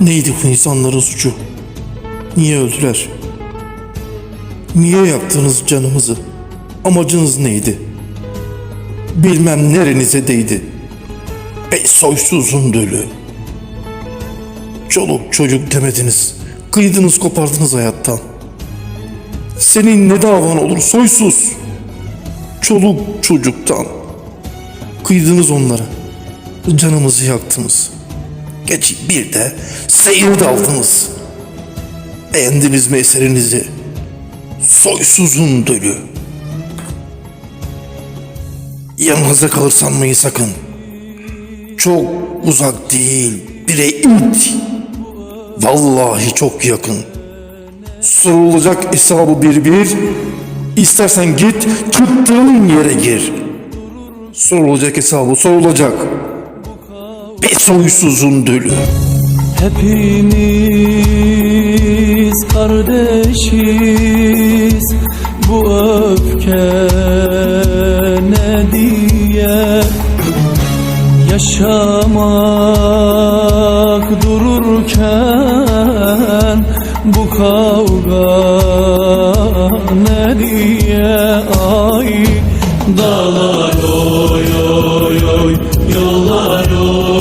Neydi bu insanların suçu? Niye öldüler? Niye yaktınız canımızı? Amacınız neydi? Bilmem nerenize değdi. Ey soysuzun dölü. Çoluk çocuk demediniz. Kıydınız kopardınız hayattan. Senin ne davan olur soysuz. Çoluk çocuktan. Kıydınız onlara. Canımızı yaktınız. Geç bir de seyir daldınız. Beğendiniz mi eserinizi? Soysuzun dölü. Yanınıza kalır sanmayın sakın. Çok uzak değil, bire it. Vallahi çok yakın. Sorulacak hesabı bir bir. İstersen git, çıktığın yere gir. Sorulacak hesabı sorulacak ve soysuzun dölü. Hepimiz kardeşiz. Bu öfke ne diye Yaşamak dururken bu kavga ne diye? Ay Dağlar oy oy oy yollar oy.